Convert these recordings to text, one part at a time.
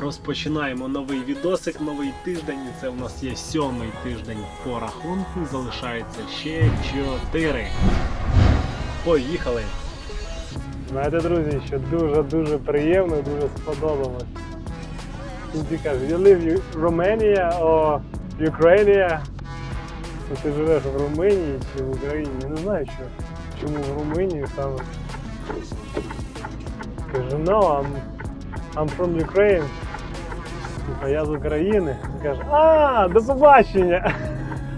Розпочинаємо новий відосик, новий тиждень. Це у нас є сьомий тиждень по рахунку. Залишається ще чотири. Поїхали! Знаєте, друзі, що дуже-дуже приємно, дуже сподобалось. Він каже, you live in Romania or Ukraine? Ну, ти живеш в Румунії чи в Україні? Я не знаю, що, чому в Румунії саме. Кажу, no, I'm, I'm from Ukraine. Типа, я з України. Каже, а, до побачення!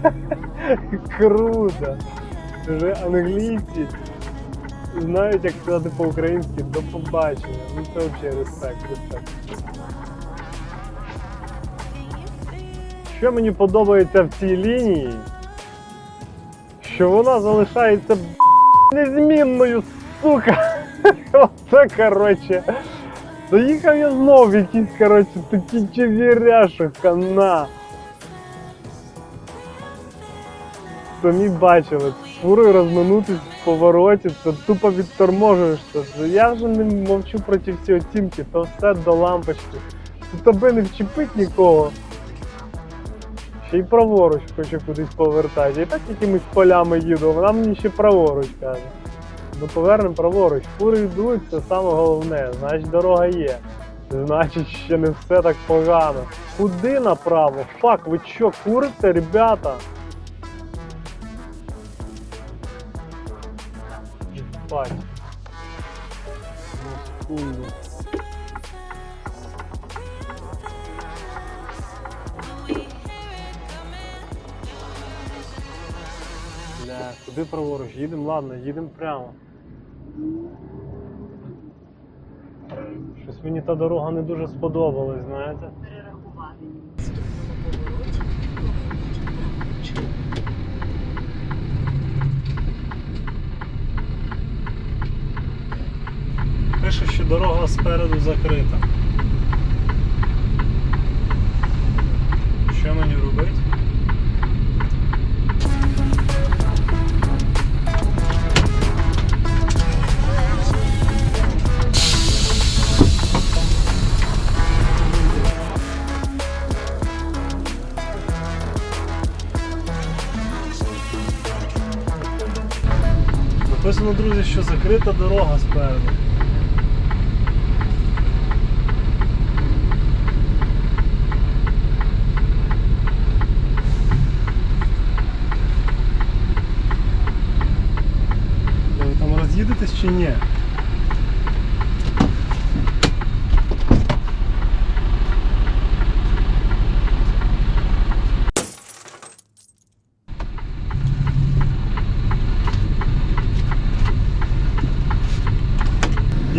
Круто! Вже англійці знають, як сказати по-українськи до побачення. Ну це взагалі респект, респект. Що мені подобається в цій лінії, що вона залишається незмінною, сука. Оце коротше. Доїхав я знов в якийсь, коротше, такий чевіряшок, хана. Самі бачили, з розминутись в повороті, це тупо відторможуєшся. Я вже не мовчу проти всі оцінки, то все до лампочки. Тут тебе не вчепить нікого. Ще й праворуч хочу кудись повертати. Я так якимись полями їду, вона мені ще праворуч каже. Ну повернемо праворуч. Фури йдуть, це саме головне. Значить дорога є. Значить, ще не все так погано. Куди направо? Фак, ви що, курите, ребята? Куди праворуч? Їдемо, ладно, їдемо прямо. Щось мені та дорога не дуже сподобалась, знаєте? перерахувати. Пише, що дорога спереду закрита. Друзі, що закрита дорога спереду. Ви там роз'їдетесь чи ні?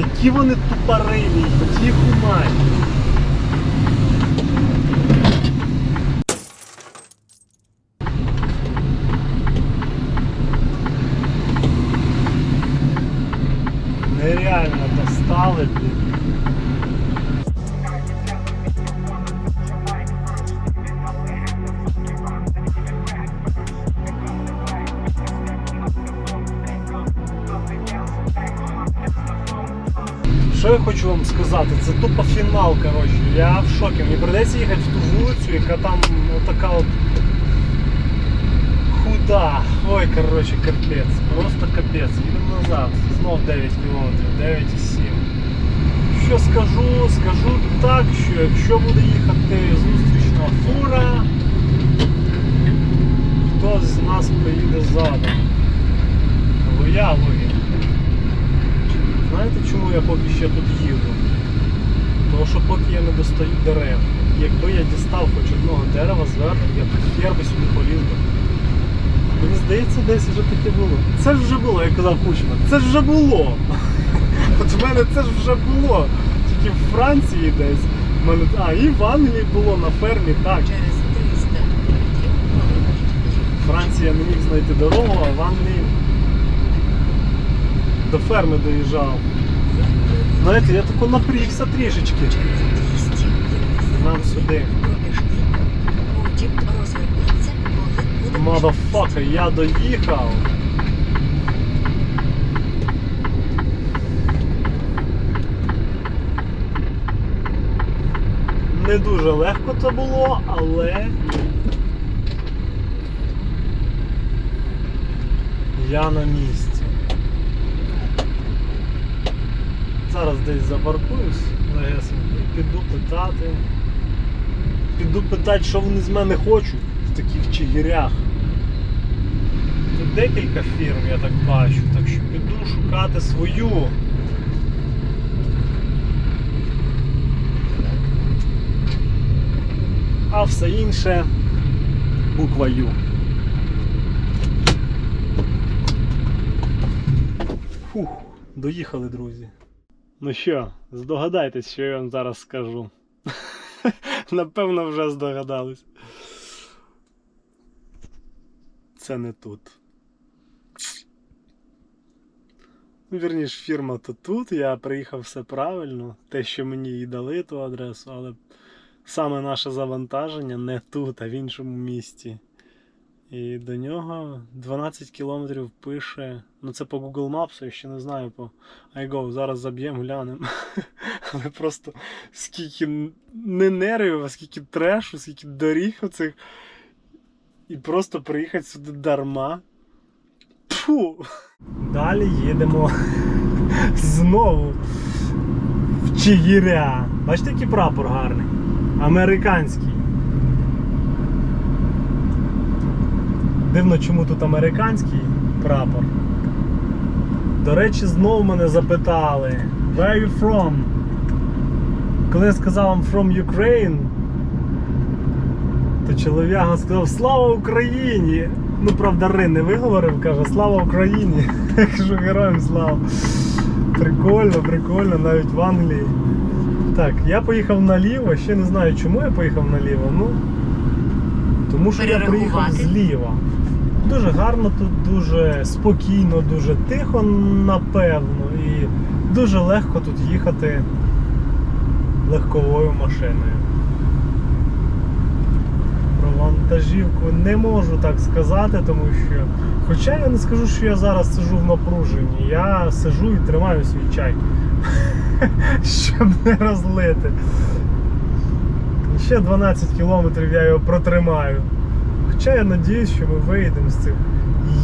Які вони тупорилі, їх мать. Це тупо фінал, коротше. Я в шокі. Мені прийдеться їхати в ту вулицю, яка там отака от худа. Ой, коротше, капець. Просто капець. Їдемо назад. Знов 9 кілометрів, 9,7. Що скажу? Скажу так, що якщо буде їхати зустрічна фура, хтось з нас поїде задом. Або я, або він. Знаєте, чому я поки ще тут їду? Тому що поки я не достаю дерев. Якби я дістав хоч одного дерева зверху, я б хер би сюди поліз би. Мені здається, десь вже таке було. Це ж вже було, я казав Кучма. Це ж вже було. От в мене це ж вже було. Тільки в Франції десь. В мене... А, і в Англії було на фермі, так. Через 300 метрів поверніть В Франції не міг знайти дорогу, а в Англії до ферми доїжджав. Знаєте, я тако напрігся трішечки. Через 200 Нам сюди. Мазафака, я доїхав. Не дуже легко це було, але я на місці. Зараз десь запаркуюсь і піду питати. Піду питати, що вони з мене хочуть в таких чигирях. Тут декілька фірм, я так бачу, так що піду шукати свою. А все інше буква Ю. Фух, доїхали, друзі. Ну що, здогадайтесь, що я вам зараз скажу. Напевно, вже здогадались. Це не тут. Ну, вірніш, фірма то тут. Я приїхав все правильно. Те, що мені їй дали ту адресу, але саме наше завантаження не тут, а в іншому місті. І до нього 12 кілометрів пише. Ну це по Google Maps, я ще не знаю по iGo. Зараз заб'ємо, глянемо. Але просто скільки не нервів, а скільки трешу, скільки доріг оцих. І просто приїхати сюди дарма. Фу. Далі їдемо знову в Чигиря. Бачите, який прапор гарний? Американський. Дивно, чому тут американський прапор. До речі, знову мене запитали Where are you from? Коли я сказав I'm from Ukraine, то чолов'яга сказав Слава Україні! Ну, правда, Ри не виговорив, каже Слава Україні! Я кажу, героям слава! Прикольно, прикольно, навіть в Англії. Так, я поїхав наліво, ще не знаю, чому я поїхав наліво. Ну, тому що я приїхав зліва. Дуже гарно тут, дуже спокійно, дуже тихо, напевно, і дуже легко тут їхати легковою машиною. Про вантажівку не можу так сказати, тому що. Хоча я не скажу, що я зараз сижу в напруженні, я сижу і тримаю свій чай, щоб не розлити. Ще 12 кілометрів я його протримаю. Хоча я надіюсь, що ми вийдемо з цих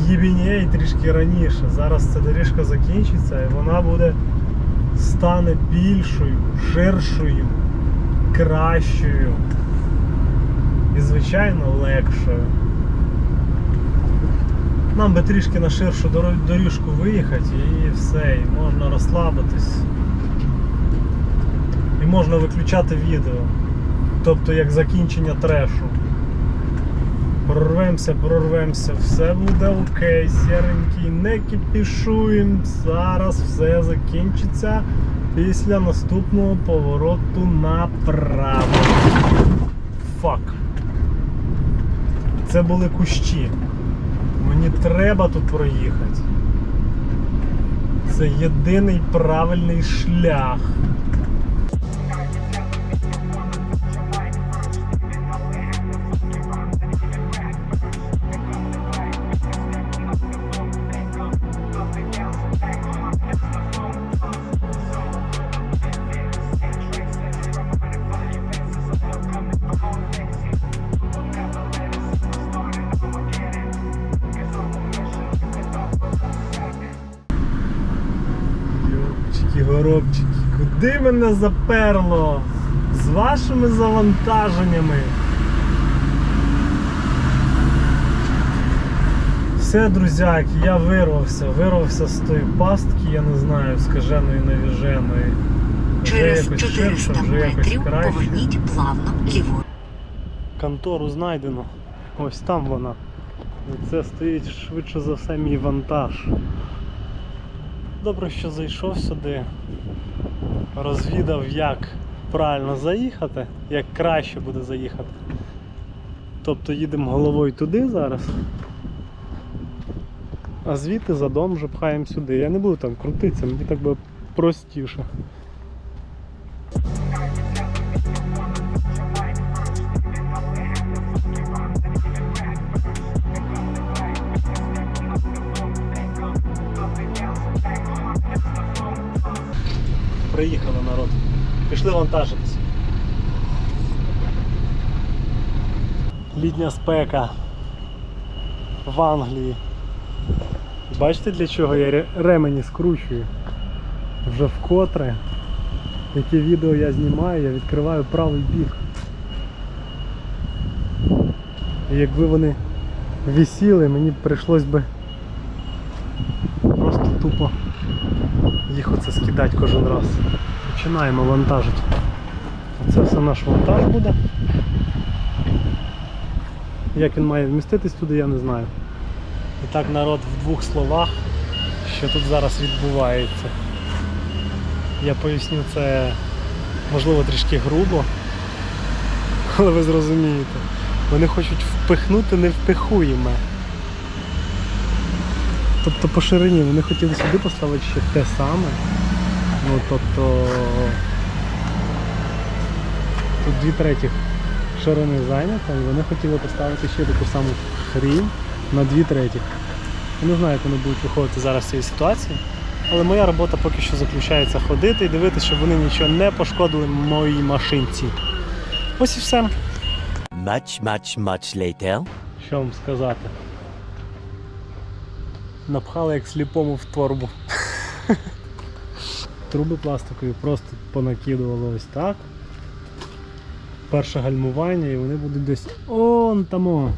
єбінєй трішки раніше. Зараз ця доріжка закінчиться і вона буде стане більшою, ширшою, кращою і, звичайно, легшою. Нам би трішки на ширшу доріжку виїхати і все, і можна розслабитись. І можна виключати відео. Тобто як закінчення трешу. Прорвемося, прорвемося, все буде окей, сіренький, не кипішуємо. Зараз все закінчиться після наступного повороту направо. Фак. Це були кущі. Мені треба тут проїхати. Це єдиний правильний шлях. Мене заперло? З вашими завантаженнями. Все, друзяки, я вирвався, вирвався з тої пастки, я не знаю, скаженої навіженої. Через 400 ширше, вже якось метрів поверніть плавно ліворуч. Контору знайдено. Ось там вона. Це стоїть швидше за все мій вантаж. Добре, що зайшов сюди, розвідав, як правильно заїхати, як краще буде заїхати. Тобто їдемо головою туди зараз. А звідти за дом вже пхаємо сюди. Я не буду там крутитися, мені так буде простіше. Пішли вантажитись. літня спека в Англії. Бачите для чого я ремені скручую? Вже вкотре. Яке відео я знімаю, я відкриваю правий бік. І якби вони висіли, мені б прийшлось би просто тупо їх оце скидати кожен раз. Починаємо вантажити. Оце все наш вантаж буде. Як він має вміститись туди, я не знаю. І так, народ, в двох словах, що тут зараз відбувається. Я поясню це можливо трішки грубо, але ви зрозумієте. Вони хочуть впихнути невпихуєме. Тобто по ширині вони хотіли сюди поставити ще те саме. Ну тобто тут дві третіх ширини зайнято, і вони хотіли поставити ще таку саму хрінь на дві третіх. Я не знаю, як вони будуть виходити зараз з цієї ситуації. Але моя робота поки що заключається ходити і дивитися, щоб вони нічого не пошкодили моїй машинці. Ось і все. Much, much, much later. Що вам сказати? Напхали як сліпому в торбу. Труби пластикові просто понакидували ось так. Перше гальмування і вони будуть десь он тамо.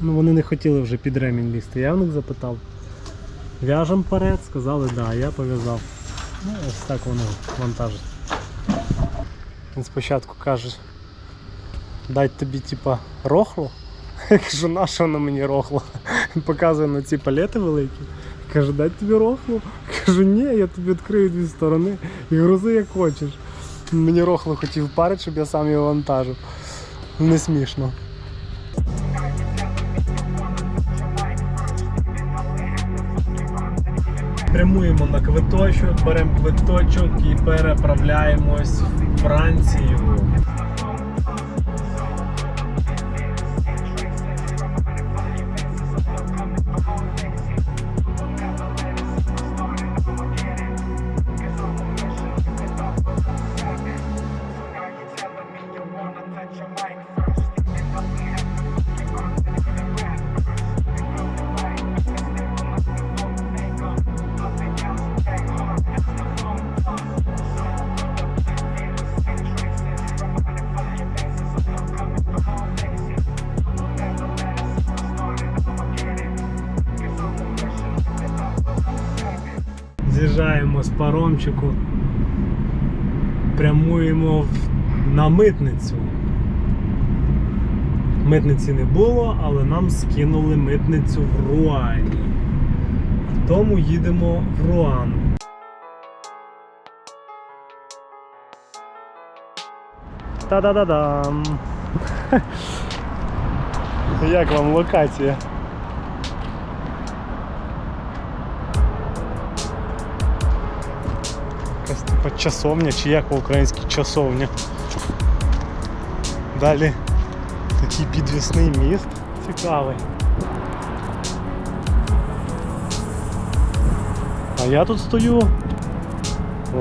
Ну вони не хотіли вже під ремінь лізти. Я в них запитав. В'яжем вперед, сказали, да, я пов'язав. Ну, ось так вони вантажать. Він спочатку каже, дать тобі типа рохло. Я кажу, на що воно мені рохло? Показує на ці палети великі. Каже, дать тобі рохло? Кажу, ні, я тобі відкрию дві сторони і грузи як хочеш. Мені рохло хотів парити, щоб я сам його вантажив. Не смішно. Прямуємо на квиточок, беремо квиточок і переправляємось в Францію. З паромчику, прямуємо в... на митницю. Митниці не було, але нам скинули митницю в Руані. Тому їдемо в Руан. Та-да-да-дам! Як вам локація? Якась типа часовня, чи як по-українськи часовня. Далі такий підвісний міст цікавий. А я тут стою.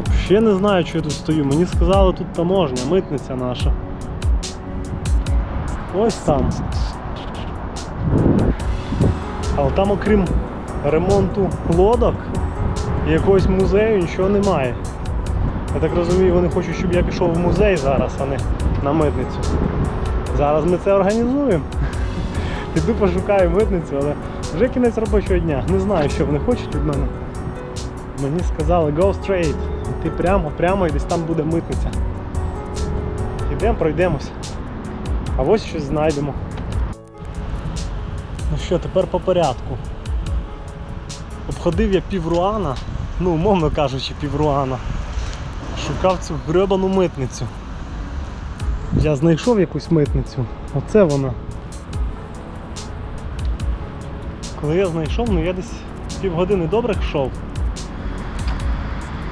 Взагалі не знаю, що я тут стою. Мені сказали, тут таможня, митниця наша. Ось там. Але там окрім ремонту лодок якогось музею нічого немає. Я так розумію, вони хочуть, щоб я пішов в музей зараз, а не на митницю. Зараз ми це організуємо. Піду пошукаю митницю, але вже кінець робочого дня. Не знаю, що вони хочуть від мене. Мені сказали go straight. Ти прямо, прямо і десь там буде митниця. Йдемо, пройдемося. А ось щось знайдемо. Ну що, тепер по порядку. Обходив я півруана, ну, умовно кажучи, півруана. Шукав цю гребану митницю. Я знайшов якусь митницю. Оце вона. Коли я знайшов, ну я десь півгодини добре йшов.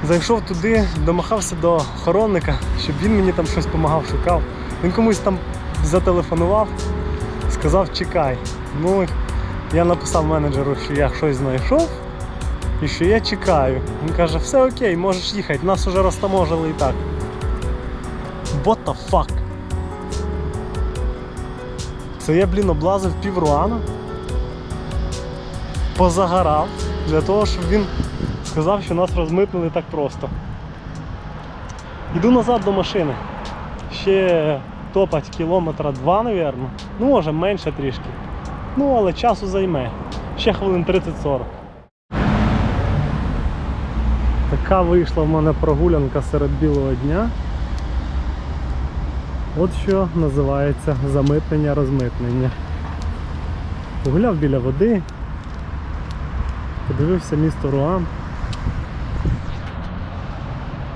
Зайшов туди, домахався до охоронника, щоб він мені там щось допомагав, шукав. Він комусь там зателефонував, сказав чекай. Ну, я написав менеджеру, що я щось знайшов і що я чекаю. Він каже, все окей, можеш їхати, нас уже розтаможили і так. What the fuck? Це я, блін, облазив пів Руана. Позагорав для того, щоб він сказав, що нас розмитнили так просто. Йду назад до машини. Ще топать кілометра два, напевно. Ну, може, менше трішки. Ну, але часу займе. Ще хвилин 30-40. Така вийшла в мене прогулянка серед білого дня. От що називається замитнення розмитнення. Погуляв біля води, подивився місто Руан,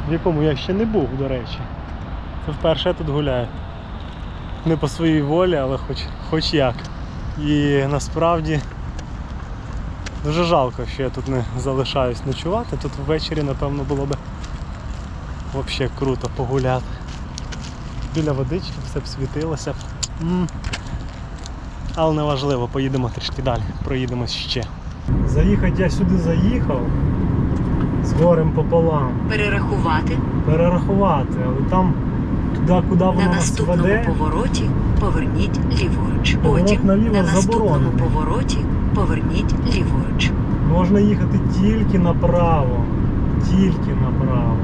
в якому я ще не був, до речі. Це вперше я тут гуляю. Не по своїй волі, але хоч, хоч як. І насправді дуже жалко, що я тут не залишаюсь ночувати. Тут ввечері, напевно, було би взагалі круто погуляти. Біля водички все б світилося. Але не важливо, поїдемо трішки далі, проїдемось ще. Заїхати я сюди заїхав з горем пополам. Перерахувати Перерахувати, але там туди, куди воно на нас наступному веде. повороті поверніть ліворуч. Поворот Потім наліво на наступному заборонений. повороті поверніть ліворуч. Можна їхати тільки направо. Тільки направо.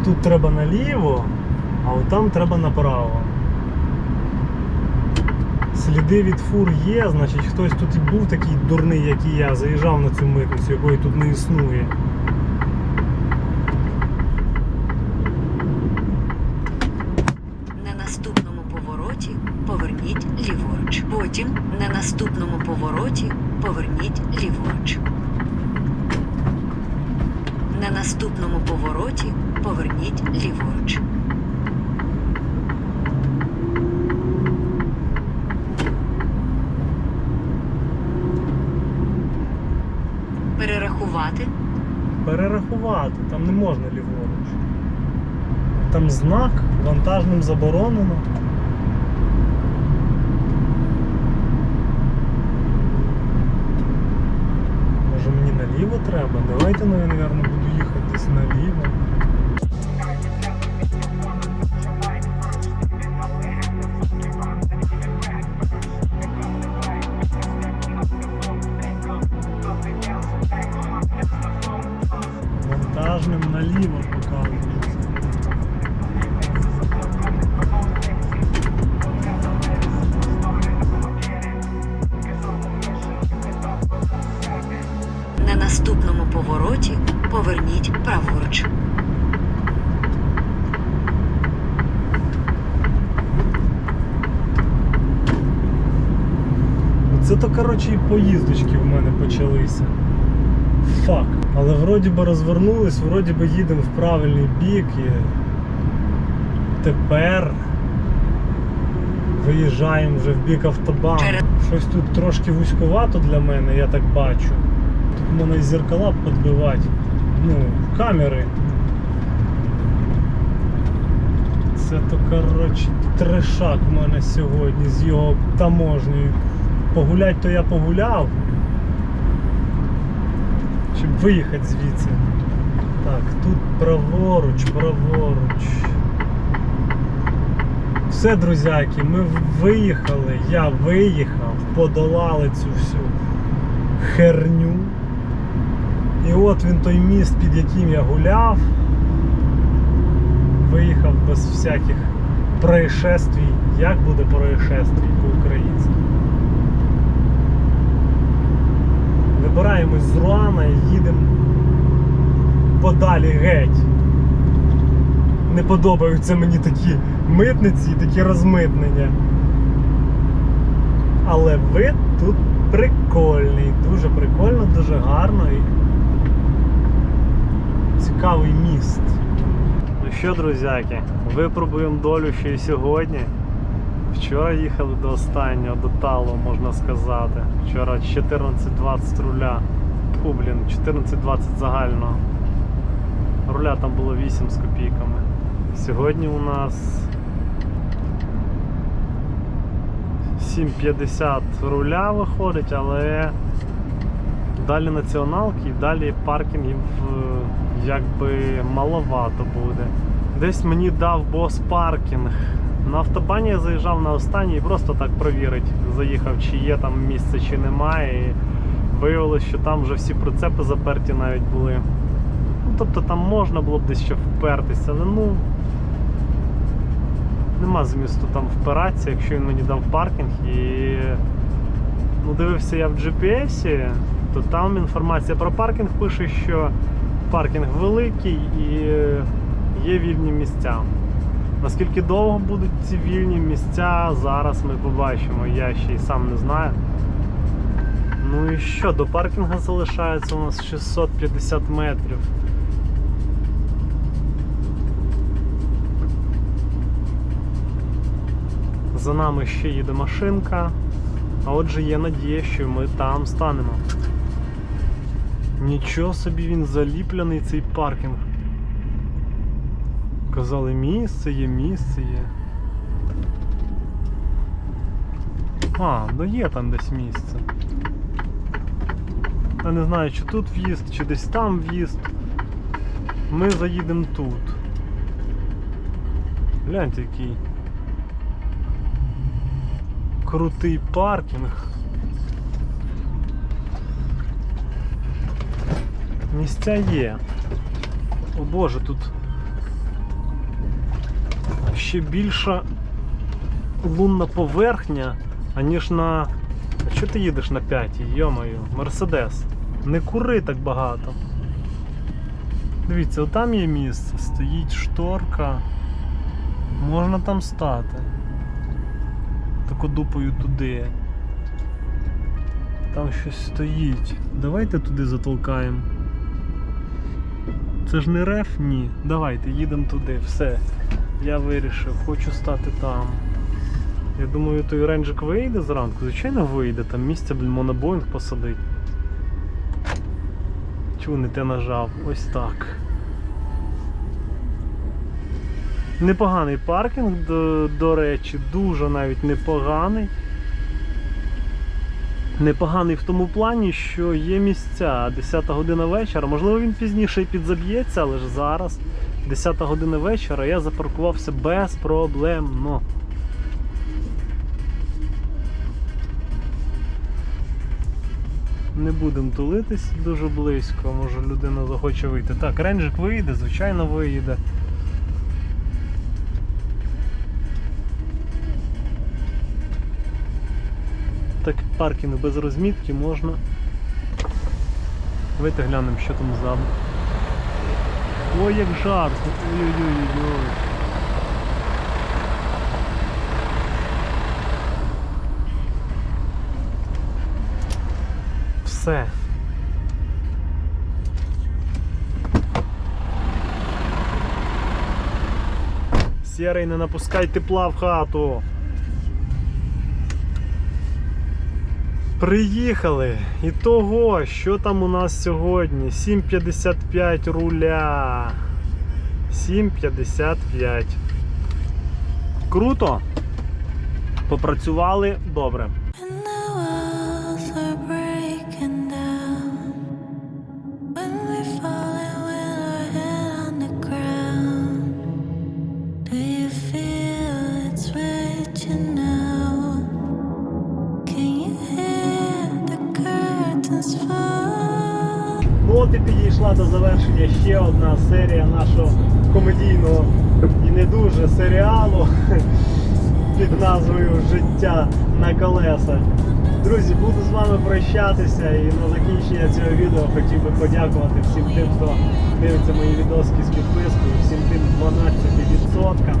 Отут треба наліво, а отам треба направо. Сліди від фур є, значить хтось тут і був такий дурний, як і я, заїжджав на цю митницю, якої тут не існує. На наступному повороті поверніть ліворуч. Потім на наступному повороті поверніть ліворуч. На наступному повороті поверніть ліворуч. Перерахувати Перерахувати, там не можна ліворуч. Там знак, вантажним заборонено. Може мені наліво треба? Давайте, ну, я, мабуть, буду їхати десь наліво. Повороті поверніть праворуч. Це то, коротше, і поїздочки в мене почалися. Фак. Але вроді би розвернулись, вроді би їдемо в правильний бік і тепер виїжджаємо вже в бік автобану. Щось тут трошки вузькувато для мене, я так бачу. Тут мене зеркала підбивати. Ну, камери. Це то, коротше, трешак в мене сьогодні з його таможнею. Погулять то я погуляв. Щоб виїхати звідси. Так, тут праворуч, праворуч. Все, друзяки, ми виїхали, я виїхав, подолали цю всю херню. І от він той міст, під яким я гуляв. Виїхав без всяких происшествій. Як буде происшествій по-українськи? Вибираємось з Руана і їдемо подалі геть. Не подобаються мені такі митниці і такі розмитнення. Але вид тут прикольний, дуже прикольно, дуже гарно цікавий міст. Ну що, друзяки, випробуємо долю ще й сьогодні. Вчора їхали до останнього, до талу, можна сказати. Вчора 14.20 руля. Тьфу, блін, 14.20 загального. Руля там було 8 з копійками. Сьогодні у нас 7.50 руля виходить, але далі націоналки і далі паркінгів якби маловато буде. Десь мені дав бос паркінг. На автобані я заїжджав на останній, просто так провірити, заїхав, чи є там місце, чи немає. І виявилось, що там вже всі прицепи заперті навіть були. Ну, тобто там можна було б десь ще впертися, але ну. Нема змісту там впиратися, якщо він мені дав паркінг і. Ну, дивився я в GPS, то там інформація про паркінг пише, що паркінг великий і є вільні місця. Наскільки довго будуть ці вільні місця, зараз ми побачимо. Я ще й сам не знаю. Ну і що, до паркінгу залишається у нас 650 метрів. За нами ще їде машинка. А отже є надія, що ми там станемо. Нічого собі він заліплений цей паркінг. Казали, місце є, місце є. А, ну є там десь місце. Я не знаю, чи тут в'їзд, чи десь там в'їзд. Ми заїдемо тут. Гляньте який. Крутий паркінг. Місця є. О боже, тут ще більша лунна поверхня, аніж на. А що ти їдеш на п'ятій? Йомаю, Мерседес. Не кури так багато. Дивіться, отам є місце, стоїть шторка. Можна там стати. Тако дупою туди. Там щось стоїть. Давайте туди затолкаємо. Це ж не реф? Ні. Давайте, їдемо туди. Все. Я вирішив, хочу стати там. Я думаю, той ренджик вийде зранку. Звичайно, вийде, там місце, монобоїнг посадить. Чого не те нажав? Ось так. Непоганий паркінг, до, до речі, дуже навіть непоганий. Непоганий в тому плані, що є місця 10 година вечора. Можливо, він пізніше і підзаб'ється, але ж зараз 10 година вечора я запаркувався безпроблемно. Не будемо тулитись дуже близько, може людина захоче вийти. Так, ренджик вийде, звичайно виїде. Так паркінг без розмітки можна. Давайте глянемо, що там ззаду. Ой, як жарко! Ой-ой-ой-ой. Все. Сірий, не напускай тепла в хату. Приїхали. І того, що там у нас сьогодні? 7.55 руля. 7.55. Круто. Попрацювали добре. До завершення ще одна серія нашого комедійного і не дуже серіалу під назвою Життя на колесах. Друзі, буду з вами прощатися і на закінчення цього відео хотів би подякувати всім тим, хто дивиться мої відоски з підпискою, всім тим 12%.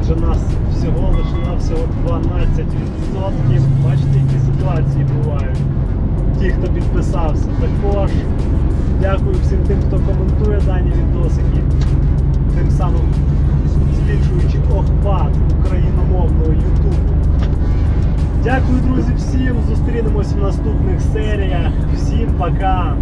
Адже нас всього лише навсього 12%. Бачите, які ситуації бувають ті, хто підписався. Також дякую всім тим, хто коментує дані відосики, тим самим збільшуючи охват україномовного Ютубу. Дякую, друзі, всім. Зустрінемось в наступних серіях. Всім пока!